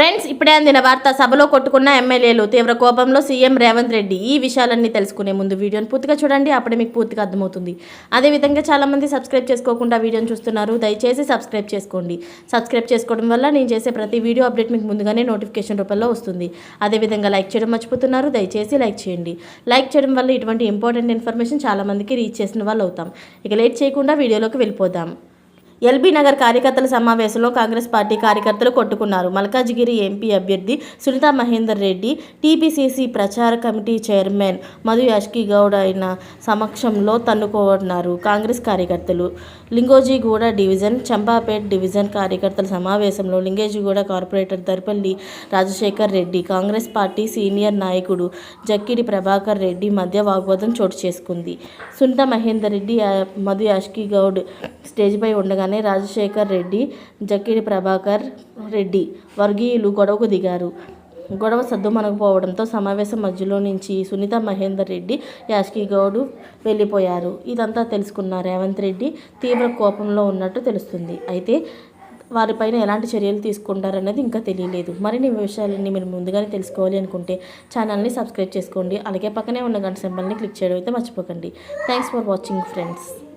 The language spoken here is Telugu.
ఫ్రెండ్స్ ఇప్పుడే అందిన వార్త సభలో కొట్టుకున్న ఎమ్మెల్యేలు తీవ్ర కోపంలో సీఎం రేవంత్ రెడ్డి ఈ విషయాలన్నీ తెలుసుకునే ముందు వీడియోని పూర్తిగా చూడండి అప్పుడే మీకు పూర్తిగా అర్థమవుతుంది. అదేవిధంగా చాలామంది సబ్స్క్రైబ్ చేసుకోకుండా వీడియోని చూస్తున్నారు దయచేసి సబ్స్క్రైబ్ చేసుకోండి. సబ్స్క్రైబ్ చేసుకోవడం వల్ల నేను చేసే ప్రతి వీడియో అప్డేట్ మీకు ముందుగానే నోటిఫికేషన్ రూపంలో వస్తుంది. అదేవిధంగా లైక్ చేయడం మర్చిపోతున్నారు దయచేసి లైక్ చేయండి. లైక్ చేయడం వల్ల ఇటువంటి ఇంపార్టెంట్ ఇన్ఫర్మేషన్ చాలామందికి రీచ్ చేసిన వాళ్ళు అవుతాం ఇక లేట్ చేయకుండా వీడియోలోకి వెళ్ళిపోదాం. ఎల్బీ నగర్ కార్యకర్తల సమావేశంలో కాంగ్రెస్ పార్టీ కార్యకర్తలు కొట్టుకున్నారు. మల్కాజిగిరి ఎంపీ అభ్యర్థి సునీత మహేందర్ రెడ్డి టీపీసీసీ ప్రచార కమిటీ చైర్మన్ మధు యాష్కి గౌడ్ అయిన సమక్షంలో తన్నుకోన్నారు కాంగ్రెస్ కార్యకర్తలు. లింగోజీగూడ డివిజన్ చంపాపేట్ డివిజన్ కార్యకర్తల సమావేశంలో Lingojiguda corporator Darpalli Rajasekhar Reddy Congress party senior నాయకుడు జక్కిడి ప్రభాకర్ రెడ్డి మధ్య వాగ్వాదం చోటు చేసుకుంది. సునీత మహేందర్ రెడ్డి మధు యాష్కి గౌడ్ స్టేజ్పై ఉండగానే రాజశేఖర్ రెడ్డి జక్కిడి ప్రభాకర్ రెడ్డి వర్గీయులు గొడవకు దిగారు. గొడవ సర్దుమనకపోవడంతో సమావేశం మధ్యలో నుంచి సునీత మహేందర్ రెడ్డి యాష్కిగౌడు వెళ్ళిపోయారు. ఇదంతా తెలుసుకున్న రేవంత్ రెడ్డి తీవ్ర కోపంలో ఉన్నట్టు తెలుస్తుంది. అయితే వారిపైన ఎలాంటి చర్యలు తీసుకుంటారన్నది ఇంకా తెలియలేదు. మరిన్ని విషయాలన్నీ మీరు ముందుగానే తెలుసుకోవాలి అనుకుంటే ఛానల్ని సబ్స్క్రైబ్ చేసుకోండి. అలాగే పక్కనే ఉన్న గంట సింబల్ని క్లిక్ చేయడం అయితే మర్చిపోకండి. Thanks for watching friends.